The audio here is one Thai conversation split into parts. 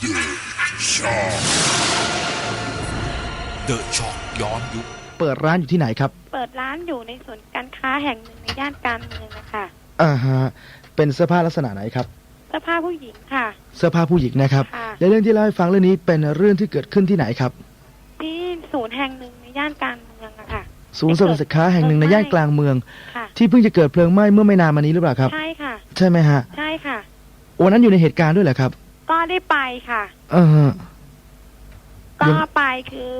เดอะช็อกย้อนยุคเปิดร้านอยู่ที่ไหนครับเปิดร้านอยู่ในศูนย์การค้าแห่งหนึ่งในย่านการเมืองนะคะอ่าฮะเป็นเสื้อผ้าลักษณะไหนครับ เสื้อผ้าผู้หญิงค่ะ เสื้อผ้าผู้หญิงนะครับ ค่ะ และเรื่องที่เล่าให้ฟังเรื่องนี้เป็นเรื่องที่เกิดขึ้นที่ไหนครับที่ศูนย์แห่งหนึ่งในย่านการเมืองอะค่ะ ศูนย์สรรพสินค้าแห่งหนึ่งในย่านกลางเมือง ค่ะ ที่เพิ่งจะเกิดเพลิงไหม้เมื่อไม่นานมานี้หรือเปล่าครับ ใช่ค่ะ ใช่ไหมฮะ ใช่ค่ะ วันนั้นอยู่ในเหตุการณ์ด้วยเหรอครับ ก็ได้ไปค่ะอ่าฮะก็ยังไปคือ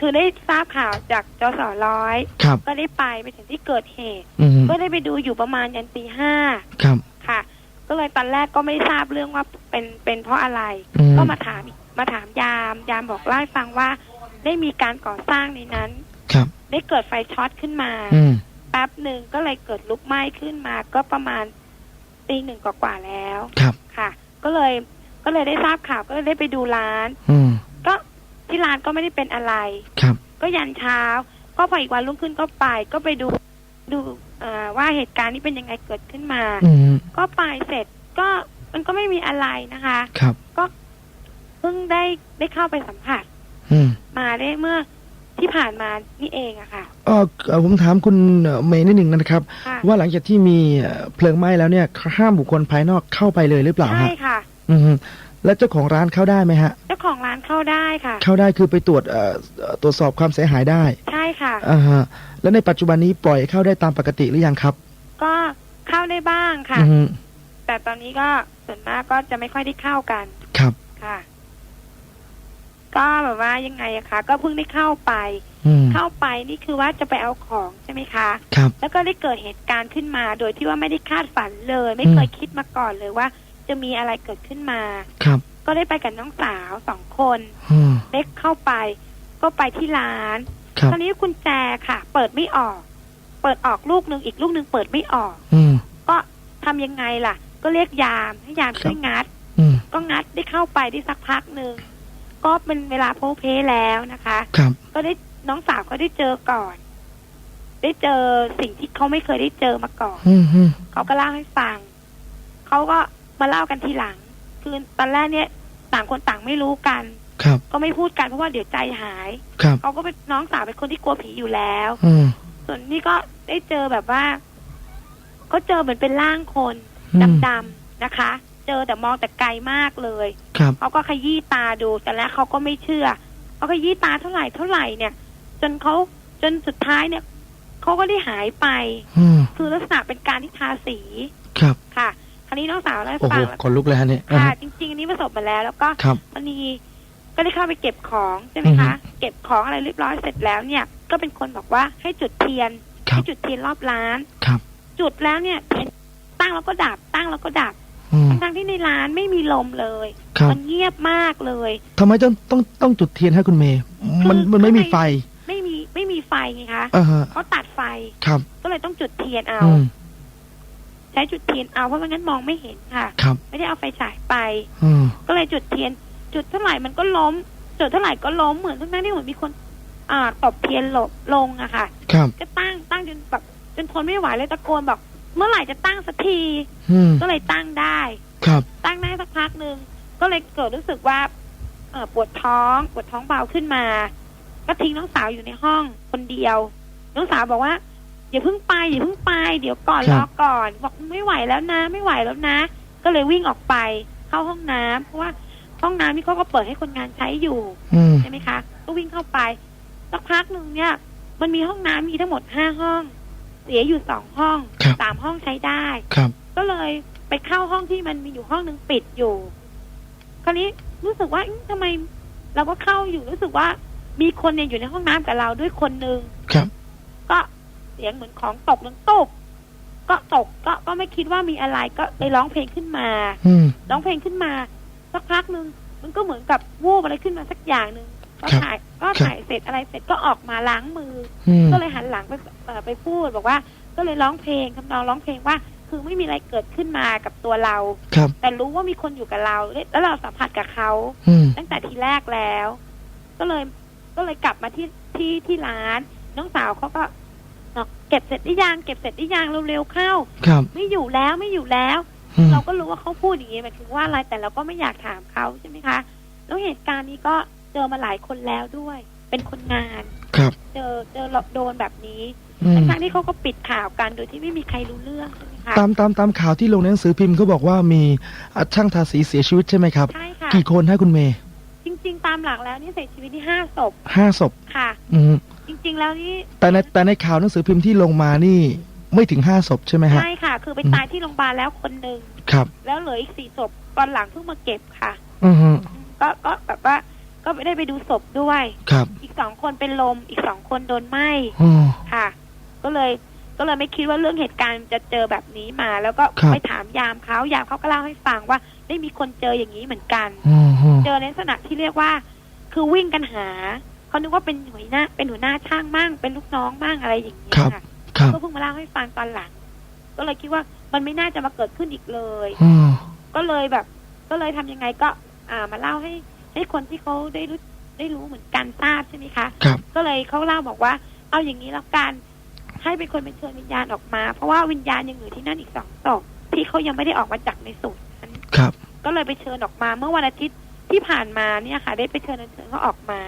คือได้ทราบข่าวจากจสร้อยครับ ก็ได้ไปไปถึงที่เกิดเหตุอืมก็ได้ไปดูอยู่ประมาณยันตีห้าครับ ค่ะ ก็เลยตอนแรกก็ไม่ทราบเรื่องว่าเป็นเป็นเพราะอะไร อืม ก็มาถามอีกมาถามยาม ยามบอกเล่าให้ฟังว่า ได้มีการก่อสร้างในนั้น ครับ ได้เกิดไฟช็อตขึ้นมา อืม แป๊บหนึ่งก็เลยเกิดลุกไหม้ขึ้นมา ก็ประมาณตีหนึ่งกว่าๆแล้ว ครับ ค่ะ ก็เลย ก็เลยได้ทราบข่าวก็เลยได้ไปดูร้าน อืมก็ที่ร้านก็ไม่ได้เป็นอะไร ครับ ก็ยันเช้า ก็พออีกวันรุ่งขึ้นก็ไป ก็ไปดูดูเอ่อว่าเหตุการณ์นี้เป็นยังไงเกิดขึ้นมา อืมก็ไปเสร็จก็มันก็ไม่มีอะไรนะคะ ครับเพิ่งได้ได้เข้าไปสัมผัสอืมมาได้เมื่อที่ผ่านมานี่เองอะค่ะ เอ่อเอ่อผมถามคุณเอ่อเมย์นิดหนึ่งนะครับ ค่ะว่าหลังจากที่มีเอ่อเพลิงไหม้แล้วเนี่ยห้ามบุคคลภายนอกเข้าไปเลยหรือเปล่าใช่ฮะค่ะ อืมฮึแล้วเจ้าของร้านเข้าได้ไหมฮะ เจ้าของร้านเข้าได้ค่ะ เข้าได้คือไปตรวจเอ่อเอ่อตรวจสอบความเสียหายได้ใช่ค่ะ อ่าฮะแล้วในปัจจุบันนี้ปล่อยเข้าได้ตามปกติหรือยังครับก็เข้าได้บ้างค่ะ อือฮึแต่ตอนนี้ก็ส่วนมากก็จะไม่ค่อยได้เข้ากันครับ ค่ะ ก็แบบว่ายังไงอะคะก็เพิ่งได้เข้าไป อืมเข้าไปนี่คือว่าจะไปเอาของใช่ไหมคะ ครับ แล้วก็ได้เกิดเหตุการณ์ขึ้นมา โดยที่ว่าไม่ได้คาดฝันเลย ไม่เคยอืมคิดมาก่อนเลยว่า จะมีอะไรเกิดขึ้นมา ครับ ก็ได้ไปกับน้องสาวสองคนอืมได้เข้าไป ก็ไปที่ร้านครับตอนนี้กุญแจค่ะ เปิดไม่ออก เปิดออกลูกหนึ่งอีกลูกหนึ่งเปิดไม่ออกอืมก็ทำยังไงล่ะ ก็เรียกยามให้ยามครับช่วยงัดอืมก็งัดได้เข้าไปได้สักพักหนึ่งก็เป็นเวลาโพลเพแล้วนะคะครับก็ได้น้องสาวก็ได้เจอก่อน ได้เจอสิ่งที่เขาไม่เคยได้เจอมาก่อนอืมฮึเขาก็เล่าให้ฟังเขาก็ มาเล่ากันทีหลัง คือตอนแรกเนี่ยต่างคนต่างไม่รู้กันครับ ก็ไม่พูดกันเพราะว่าเดี๋ยวใจหายครับเขาก็เป็นน้องสาวเป็นคนที่กลัวผีอยู่แล้วอืมส่วนนี่ก็ได้เจอแบบว่าเขาเจอเหมือนเป็นร่างคนอืมดำๆนะคะ เจอแต่มองแต่ไกลมากเลยครับเขาก็ขยี้ตาดูแต่แรกเขาก็ไม่เชื่อเขาขยี้ตาเท่าไหร่เท่าไหร่เนี่ย จนเขาจนสุดท้ายเนี่ยเขาก็ได้หายไปอืมคือลักษณะเป็นการที่ทาสีครับค่ะคราวนี้น้องสาวเล่าให้โอ้โหฟังแล้วขนลุกเลยฮะเนี่ยอ่าค่ะ ฮะ จริงๆอันนี้ประสบมาแล้ว แล้วก็ครับมันมีก็ได้เข้าไปเก็บของใช่ไหมอือฮึ คะ เก็บของอะไรเรียบร้อยเสร็จแล้วเนี่ย ก็เป็นคนบอกว่าให้จุดเทียนครัให้บจุดเทียนรอบร้าน ครับจุดแล้วเนี่ยเทียนตั้งแล้วก็ดับตั้งแล้วก็ดับ อืมทั้งๆที่ในร้านไม่มีลมเลย ครับมันเงียบมากเลย ทำไมต้องต้องต้องจุดเทียนให้คุณเมย์มันคือมันไม่มีข้างใน ไฟไม่มีไม่มีไฟไงคะอ่าฮะเขาตัดไฟครับก็เลยต้องจุดเทียนเอา อืม ใช้จุดเทียนเอาเพราะไม่งั้นมองไม่เห็นค่ะ ครับ ไม่ได้เอาไฟฉายไปอืมก็เลยจุดเทียน จุดเท่าไหร่มันก็ล้ม จุดเท่าไหร่ก็ล้มเหมือนทั้งนั้นที่เหมือนมีคน อ่าตบเทียนหลบลงอะค่ะ ครับ ก็ตั้งตั้งจนแบบจนทนไม่ไหวเลยตะโกนบอก เมื่อไหร่จะตั้งสักที อืมก็เลยตั้งได้ ครับ ตั้งได้สักพักหนึ่งก็เลยเกิดรู้สึกว่าเออปวดท้องปวดท้องเบาขึ้นมา ก็ทิ้งน้องสาวอยู่ในห้องคนเดียว น้องสาวบอกว่า อย่าเพิ่งไปอย่าเพิ่งไป เดี๋ยวก่อนครรัอบก่อนบอกไม่ไหวแล้วนะ ไม่ไหวแล้วนะ ก็เลยวิ่งออกไปเข้าห้องน้ำเพราะว่าห้องน้ำนี่เขาก็เปิดให้คนงานใช้อยู่อืมใช่ไหมคะ ก็วิ่งเข้าไปสักพักหนึ่งเนี่ย มันมีห้องน้ำมีทั้งหมดห้าห้อง เสียอยู่สองห้องครับสามห้องใช้ได้ครับ ก็เลยไปเข้าห้องที่มันมีอยู่ห้องหนึ่งปิดอยู่ คราวนี้รู้สึกว่าอื้อทำไม เราก็เข้าอยู่รู้สึกว่ามีคนเนี่ยอยู่ในห้องน้ำกับเราด้วยคนหนึ่งครับก็ เสียงเหมือนของตกนังตก ก็ตกก็ก็ไม่คิดว่ามีอะไรก็ไปร้องเพลงขึ้นมาอืมร้องเพลงขึ้นมาสักพักหนึ่งมันก็เหมือนกับวูบอะไรขึ้นมาสักอย่างหนึ่งก็ครับถ่ายก็ครับถ่ายเสร็จอะไรเสร็จก็ออกมาล้างมืออืมก็เลยหันหลังไปเอ่อไปพูดบอกว่า ก็เลยร้องเพลงทำนองร้องเพลงว่า คือไม่มีอะไรเกิดขึ้นมากับตัวเราครับแต่รู้ว่ามีคนอยู่กับเรา แล้วเราสัมผัสกับเขาอืมตั้งแต่ทีแรกแล้ว ก็เลยก็เลยกลับมาที่ที่ที่ร้าน น้องสาวเขาก็บอ กเก็บเสร็จหรือยังเก็บเสร็จหรือยังเร็วๆเข้า ครับ ไม่อยู่แล้วไม่อยู่แล้ว อืม เราก็รู้ว่าเขาพูดอย่างนี้หมายถึงว่าอะไรแต่เราก็ไม่อยากถามเขาใช่ไหมคะนี้ก็เจอมาหลายคนแล้วด้วย เป็นคนงาน ครับ เจอเจอโดนแบบนี้อืม ทั้งๆที่เขาก็ปิดข่าวกันโดยที่ไม่มีใครรู้เรื่องใช่ไหมคะตามตามตามข่าวที่ลงในหนังสือพิมพ์เขาบอกว่ามีอะช่างทาสีเสียชีวิตใช่ไหมครับ ใช่ค่ะ กี่คนให้คุณเมย์จริง ๆ ตามหลักแล้วนี่เสียชีวิตที่ห้าศพห้าศพค่ะ อืม จริง ๆ แล้วนี่แต่ในแต่ในข่าวหนังสือพิมพ์ที่ลงมานี่ไม่ถึงห้าศพใช่ไหมฮะ ใช่ค่ะ คือไปอืมตายที่โรงพยาบาลแล้วคนหนึ่งครับ แล้วเหลืออีกสี่ศพตอนหลังเพิ่งมาเก็บค่ะ อือฮึอืมก็ก็แบบว่าก็ไม่ได้ไปดูศพด้วย ครับอีกสองคนเป็นลมอีกสองคนโดนไหม้อ๋อ ค่ะ ก็เลยก็เลยไม่คิดว่าเรื่องเหตุการณ์จะเจอแบบนี้มา แล้วก็ครับ ไปถามยามเขายามเขาก็เล่าให้ฟังว่าได้มีคนเจออย่างนี้เหมือนกันอือฮึเจอในลักษณะที่เรียกว่า คือวิ่งกันหา เขานึกว่าเป็นหัวหน้าเป็นหัวหน้าช่างมั่งเป็นลูกน้องมั่งอะไรอย่างนี้ยครับค่ะครับก็เพิ่งมาเล่าให้ฟังตอนหลัง ก็เลยคิดว่ามันไม่น่าจะมาเกิดขึ้นอีกเลยอืมก็เลยแบบ ก็เลยทำยังไงก็ อ่ามาเล่าให้ ให้คนที่เขาได้รู้ได้รู้เหมือนกันทราบใช่ไหมคะครับก็เลยเขาเล่าบอกว่า เอาอย่างนี้แล้วกันให้เป็นคนเป็นเชิญวิญญาณออกมา เพราะว่าวิญญาณยังอยู่ที่นั่นอีกสองศพที่เขายังไม่ได้ออกมาจากในสูตรนั้นครับ ก็เลยไปเชิญออกมา เมื่อวันอาทิตย์ที่ผ่านมาเนี่ยค่ะ ได้ไปเชิญอัญเชิญเขาออกมา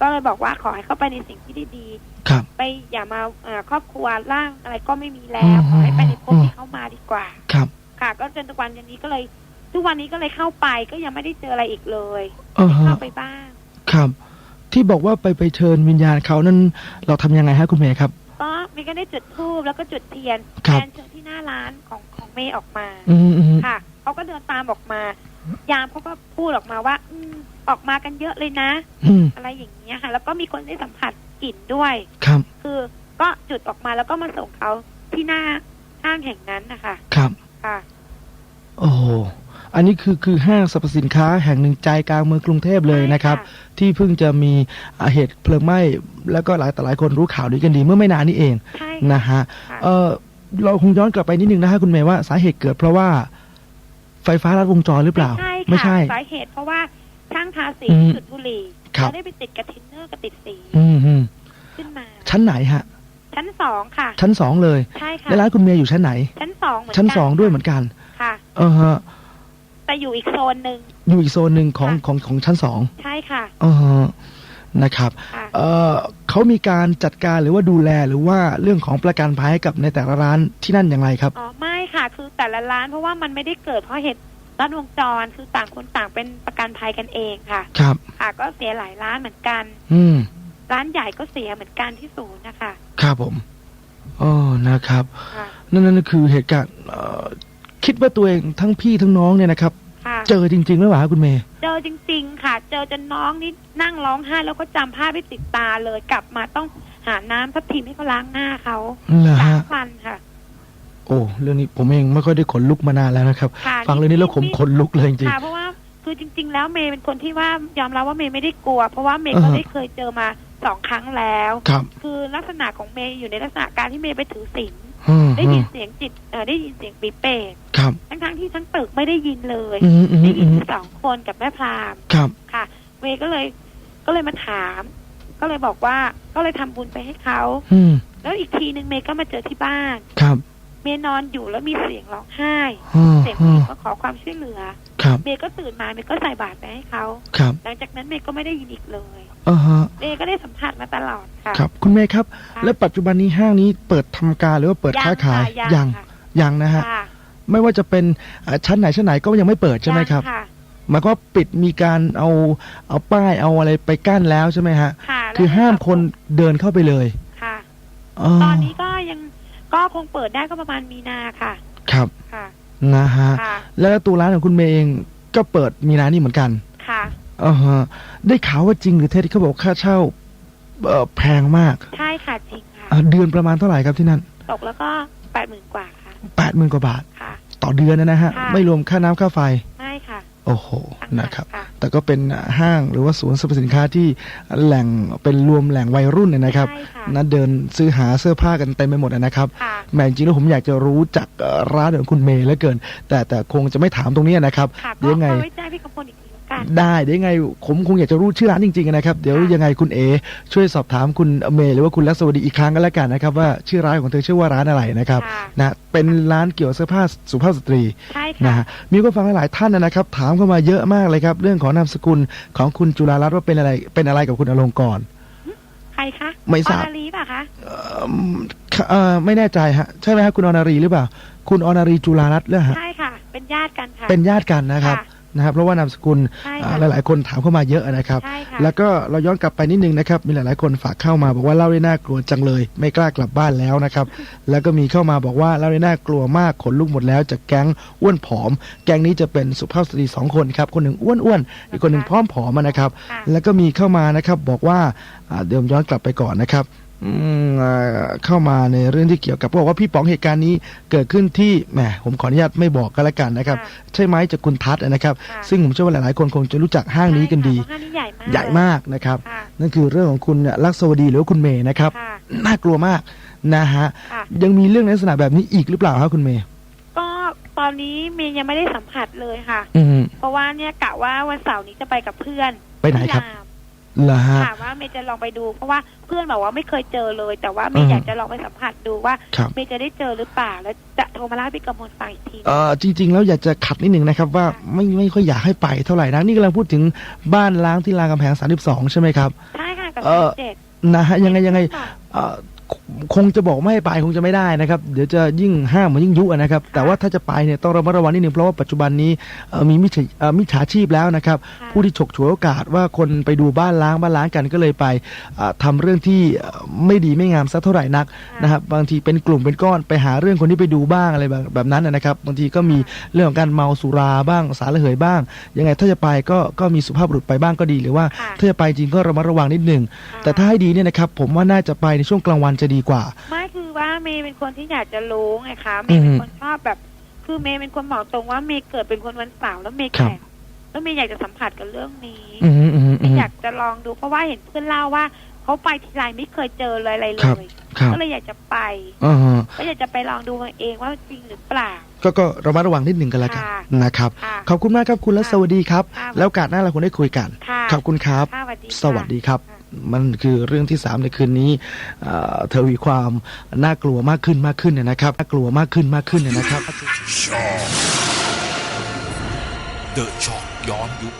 ก็เลยบอกว่าขอให้เขาไปในสิ่งที่ดีครับ ๆไปอย่ามาเอ่อครอบครัวร่างอะไรก็ไม่มีแล้วอืมขอให้ไปในภพอืมที่เขามาดีกว่า ครับ ค่ะ ก็จนทุกวันนี้ก็เลย ทุกวันนี้ก็เลยเข้าไปก็ยังไม่ได้เจออะไรอีกเลยอ่าฮะ เข้าไปบ้าง ครับ ที่บอกว่าไปไปเชิญวิญญาณเขานั้น เราทำยังไงฮะคุณเมย์ครับ ก็เมย์ก็ได้จุดธูปแล้วก็จุดเทียนครับ แทนเชิญที่หน้าร้านของของเมย์ออกมา อืมอืมค่ะเขาก็เดินตามออกมา ยามเขาก็พูดออกมาว่า อืมออกมากันเยอะเลยนะอืมอะไรอย่างเงี้ยค่ะ แล้วก็มีคนได้สัมผัสกลิ่นด้วยครับ คือก็จุดออกมาแล้วก็มาส่งเขาที่หน้าห้างแห่งนั้นนะคะ ครับ ค่ะ โอ้โหอันนี้คือคือห้างสรรพสินค้าแห่งหนึ่งใจกลางเมืองกรุงเทพเลยนะครับใช่ที่เพิ่งจะมีอ่าเหตุเพลิงไหม้แล้วก็หลายต่อหลายคนรู้ข่าวนี้กันดีเมื่อไม่นานนี้เองใช่นะฮะค่ะเออเราคงย้อนกลับไปนิดนึงนะฮะคุณเมย์ว่าสาเหตุเกิดเพราะว่าไฟฟ้ารัดวงจรหรือเปล่า ไม่ใช่ไม่ใช่ค่ะสาเหตุเพราะว่า ช่างทาสีอืมจุดบุหรี่ครับแล้วได้ไปติดกระทินเนอร์กับติดสีอืมอืมขึ้นมา ชั้นไหนฮะ ชั้นสองค่ะ ชั้นสองเลย ใช่ค่ะ และร้านคุณเมย์อยู่ชั้นไหน ชั้นสองเหมือนชั้นกัสองด้วยเหมือนกันค่ะ เออฮะ แต่อยู่อีกโซนหนึ่ง อยู่อีกโซนหนึ่งของค่ะ ของของชั้นสองใช่ค่ะเออฮะนะครับ ค่ะ เออเขามีการจัดการหรือว่าดูแลหรือว่าเรื่องของประกันภัยให้กับในแต่ละร้านที่นั่นอย่างไรครับ อ๋อไม่ค่ะ คือแต่ละร้านเพราะว่ามันไม่ได้เกิดเพราะเหตุ รัดวงจรคือต่างคนต่างเป็นประกันภัยกันเองค่ะ ครับ ค่ะก็เสียหลายร้านเหมือนกัน อืมร้านใหญ่ก็เสียเหมือนกันที่ศูนย์นะคะครับผมอ๋อนะครับ ค่ะนั่นนั่นคือเหตุการณ์เอ่อคิดว่าตัวเองทั้งพี่ทั้งน้องเนี่ยนะครับ ค่ะเจอจริงๆหรือเปล่าครับคุณเมย์ เจอจริง ๆ ค่ะ เจอจนน้องนี่นั่งร้องไห้แล้วก็จำภาพไม่ติดตาเลยกลับมาต้องหาน้ำทับทิมให้เขาล้างหน้าเขาเหรอสามฮะวันค่ะ โอ้เรื่องนี้ผมเองไม่ค่อยได้ขนลุกมานานแล้วนะครับ ค่ะฟังเรื่องนี้แล้วผมขนลุกเลยจริง ค่ะเพราะว่าคือจริง ๆ แล้วเมย์เป็นคนที่ว่ายอมรับว่าเมย์ไม่ได้กลัว เพราะว่าเมย์ก็อ่าฮะ ได้เคยเจอมาสองครั้งแล้ว ๆครับคือลักษณะของเมย์อยู่ในลักษณะการที่เมย์ไปถือศีลอืมได้อืยิมนเสียงจิตเออได้ยินเสียงปีเปรตครับทั้งๆที่ทั้งตึกไม่ได้ยินเลย อืมอืมได้ยิอืนมแค่สองคนกับแม่พราหมณ์ครับ ค่ะ เมย์ก็เลยก็เลยมาถาม ก็เลยบอกว่าก็เลยทำบุญไปให้เขา อืมแล้วอีกทีหนึ่งเมย์ก็มาเจอที่บ้าน ครับเมย์นอนอยู่แล้วมีเสียงร้องไห้อืมเสียงผู้อืหญิมงมาขอความช่วยเหลือครับเมย์ก็ตื่นมาเมย์ก็ใส่บาตรไปให้เขาครับหลังจากนั้นเมย์ก็ไม่ได้ยินอีกเลยอ่าฮะเมย์ก็ได้สัมผัสมาตลอดค่ะครับ คุณเมย์ครับค่ะและปัจจุบันนี้ห้างนี้เปิดทำการหรือว่าเปิดค้าขายค่ะยังค่ะยังนะฮะค่ะไม่ว่าจะเป็นอ่าชั้นไหนชั้นไหนก็ยังไม่เปิดใช่ไหมครับยังค่ะหมายความว่าปิดมีการเอาเอาป้ายเอาอะไรไปกั้นแล้วใช่ไหมฮะค่ะคือห้ามคนเดินเข้าไปเลยค่ะอ๋อตอนนี้ก็ยัง ก็คงเปิดได้ก็ประมาณมีนาค่ะ ครับ ค่ะ นะฮะ ค่ะ แล้วตัวร้านของคุณเมย์เองก็เปิดมีนานี่เหมือนกันค่ะ อ่าฮะได้ข่าวว่าจริงหรือเท็จที่เขาบอกค่าเช่าเอ่อแพงมากใช่ค่ะจริงค่ะ อ่าเดือนประมาณเท่าไหร่ครับที่นั่นตกแล้วก็แปดหมื่นกว่าค่ะ แปดหมื่นกว่าบาทค่ะ ต่อเดือนนะฮะ ค่ะ ไม่รวมค่าน้ำค่าไฟไม่ค่ะ โอ้โหทั้งหมดนะครับค่ะแต่ก็เป็นห้างหรือว่าศูนย์สรรพสินค้าที่แหล่งเป็นรวมแหล่งวัยรุ่นเนี่ยนะครับใช่ค่ะนัดเดินซื้อหาเสื้อผ้ากันเต็มไปหมดนะครับค่ะแหม่จริงๆแล้วผมอยากจะรู้จักเอ่อร้านของคุณเมย์เหลือเกิน แต่แต่คงจะไม่ถามตรงนี้นะครับค่ะเดี๋ก็ยวยังไงเอาไว้แจ้งพี่กำพลอีกทีแล้ว กัน ได้เดี๋ยวยังไงผมคงอยากจะรู้ชื่อร้านจริงๆนะครับ เดี๋ยวค่ะยังไงคุณเอช่วยสอบถามคุณเมย์หรือว่าคุณลักษวดีอีกครั้งก็แล้วกันนะครับ ว่าชื่อร้านของเธอชื่อว่าร้านอะไรนะครับค่ะ นะเป็นร้านเกี่ยวกับเสื้อผ้าสุภาพสตรี ใช่นะค่ะฮะมีคนฟังหลายๆท่านนะครับ ถามเข้ามาเยอะมากเลยครับ เรื่องของนามสกุลของคุณจุฬารัตน์ว่าเป็นอะไรเป็นอะไรกับคุณอลงกรณ์ ใครคะไม่ทราบ ออนาลีป่ะคะเอิ่มเอ่อไม่แน่ใจฮะใช่ไหมฮะคุณอนารีหรือเปล่า คุณอนารีจุฬารัตน์เรื่องฮะใช่ค่ะ เป็นญาติกันค่ะเป็นญาติกันนะครับ ค่ะ นะครับเพราะว่านามสกุลใช่อ่าค่ะหลาย ๆ คนถามเข้ามาเยอะนะครับ ใช่ค่ะ แล้วก็เราย้อนกลับไปนิดนึงนะครับ มีหลาย ๆ คนฝากเข้ามาบอกว่าเล่าได้น่ากลัวจังเลย ไม่กล้ากลับบ้านแล้วนะครับ แล้วก็มีเข้ามาบอกว่าเล่าได้น่ากลัวมากขนลุกหมดแล้วจากแก๊งอ้วนผอม แก๊งนี้จะเป็นสุภาพสตรีสองคนครับ คนหนึ่งอ้วนๆอีกคนหนึ่งพร้อมผอมอะนะครับ ค่ะ แล้วก็มีเข้ามานะครับบอกว่าอ่าเดี๋ยวผมย้อนกลับไปก่อนนะครับอืมอ่า เข้ามาในเรื่องที่เกี่ยวกับบอกว่าพี่ป๋องเหตุการณ์นี้เกิดขึ้นที่แหมผมขออนุญาตไม่บอกก็แล้วกันนะครับค่ะใช่ไหมจากคุณทัศน์นะครับค่ะซึ่งผมเชื่อว่าหลายๆคนคงจะรู้จักห้างนี้กันดีใช่ค่ะเพราะห้างนี้ใหญ่มากใหญ่มากนะครับค่ะนั่นคือเรื่องของคุณลักษวดีหรือว่าคุณเมย์นะครับค่ะน่ากลัวมากนะฮะค่ะยังมีเรื่องในลักษณะแบบนี้อีกหรือเปล่าครับคุณเมย์ก็ตอนนี้เมย์ยังไม่ได้สัมผัสเลยค่ะอืมเพราะว่าเนี่ยกะว่าวันเสาร์นี้จะไปกับเพื่อนไปไหนครับที่าม เหรอฮะถามว่าเมย์จะลองไปดู เพราะว่าเพื่อนบอกว่าไม่เคยเจอเลย แต่ว่าเมย์อืมอยากจะลองไปสัมผัสดูว่าครับ เมย์จะได้เจอหรือเปล่า แล้วจะโทรมาเล่าให้พี่กำมลฟังอีกที เอ่อจริง ๆ แล้วอยากจะขัดนิดหนึ่งนะครับว่าไม่ไม่ค่อยอยากให้ไปเท่าไหร่นะนี่กำลังพูดถึงบ้านล้างที่รามกำแพง32 ใช่ไหมครับ ใช่ค่ะกับเอ่อ เจ็ดนะฮะยังไงยังไงเอ่อ คคงจะบอกไม่ให้ไปคงจะไม่ได้นะครับเดี๋ยวจะยิ่งห้ามเหมือนยิ่งยุอะนะครับ แต่ว่าถ้าจะไปเนี่ยต้องระมัดระวังนิดหนึ่งเพราะว่าปัจจุบันนี้เอ่อมีมิจฉาเอ่อมิจฉาชีพแล้วนะครับค่ะผู้ที่ฉกฉวยโอกาสว่าคนไปดูบ้านล้างบ้านล้างกันก็เลยไปเอ่อทำเรื่องที่เอ่อไม่ดีไม่งามสักเท่าไหร่นักนะครับบางทีเป็นกลุ่มเป็นก้อนไปหาเรื่องคนที่ไปดูบ้างอะไรแบบแบบนั้นนะนะครับบางทีก็มีเรื่องของการเมาสุราบ้างสารระเหยบ้าง ยังไงถ้าจะไปก็ก็มีสุภาพบุรุษไปบ้างก็ดีหรือว่า ค่ะ ถ้าจะไปจริงก็ระมัดระวังนิดหนึ่งค่ะแต่ถ้าให้ดีเนี่ยนะครับผมว่าน่าจะไปในช่วงกลางวันจะดีกว่า ไม่คือว่าเมย์เป็นคนที่อยากจะรู้ไงคะเมอืย์อฮึเป็นคนชอบแบบ คือเมย์เป็นคนบอกตรงว่าเมย์เกิดเป็นคนวันเสาร์แล้วเมย์ครับแข่งแล้วเมย์อยากจะสัมผัสกับเรื่องนี้อืมอืมอืมเมย์อยากจะลองดูเพราะว่าเห็นเพื่อนเล่าว่าเขาไปทีไรไม่เคยเจอเลยอะไรเลครับยครับก็เลยอยากจะไปอ่าฮะก็อยากจะไปลองดูเองว่าจริงหรือเปล่า ก็ก็ระมัดระวังนิดหนึ่งกันแล้วกันค่ะนะครับค่ะขอบคุณมากครับคุณและสวัสดีครับค่ะแล้วโอกาสหน้าเราคงได้คุยกันค่ะขอบคุณครับค่ะสวัสดีสวัสดีครับค่ะ มันคือเรื่องที่สามในคืนนี้เอ่อเทวีความน่ากลัวมากขึ้นมากขึ้นเนี่ยนะครับน่ากลัวมากขึ้นมากขึ้นเนี่ยนะครับช็อกเดอะช็อกย้อนยุค